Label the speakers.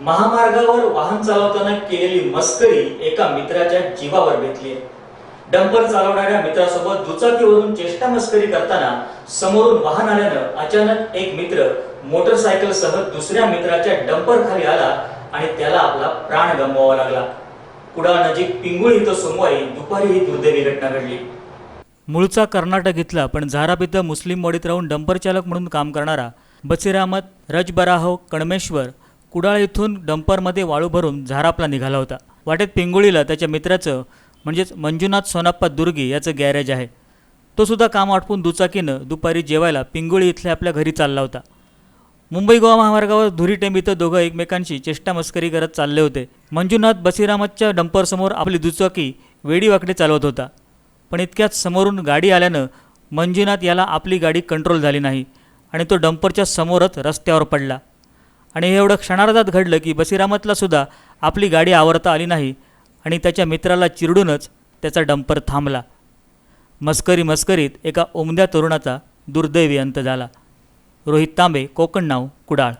Speaker 1: महामार्गावर वाहन चालवताना केलेली मस्करी एका मित्राच्या जीवावर बेतली डंपर चालवणाऱ्या मित्रासोबत दुचाकीवरून चेष्टा मस्करी करताना समोरून वाहन आल्यानं अचानक एक मित्र मोटरसायकल सह दुसऱ्या मित्राच्या डंपर खाली आला आणि त्याला आपला प्राण गमवावा लागला. कुडा नजीक पिंगुळ इथं सोमवारी दुपारी ही दुर्दैवी घटना घडली. मूळचा कर्नाटक इथला पण झाराप इथं मुस्लिम मोडीत राहून डंपर चालक म्हणून काम करणारा बसीर अहमद रजबराहो कणमेश्वर कुडाळ इथून डंपरमध्ये वाळू भरून झारापला निघाला होता. वाटेत पिंगुळीला त्याच्या मित्राचं म्हणजेच मंजुनाथ सोनाप्पा दुर्गे याचं गॅरेज आहे. तो सुद्धा काम आटपून दुचाकीनं दुपारी जेवायला पिंगुळी इथल्या आपल्या घरी चालला होता. मुंबई गोवा महामार्गावर धुरी टेंब इथं दोघं एकमेकांशी चेष्टा मस्करी करत चालले होते. मंजुनाथ बसीरामतच्या डंपरसमोर आपली दुचाकी वेडीवाकडे चालवत होता. पण इतक्यात समोरून गाडी आल्यानं मंजुनाथ याला आपली गाडी कंट्रोल झाली नाही आणि तो डंपरच्या समोरच रस्त्यावर पडला. आणि हे एवढं क्षणार्धात घडलं की बसीरामतला सुद्धा आपली गाडी आवरता आली नाही आणि त्याच्या मित्राला चिरडूनच त्याचा डंपर थांबला. मस्करी मस्करीत एका उमद्या तरुणाचा दुर्दैवी अंत झाला. रोहित तांबे कोकण नाव कुडाळ.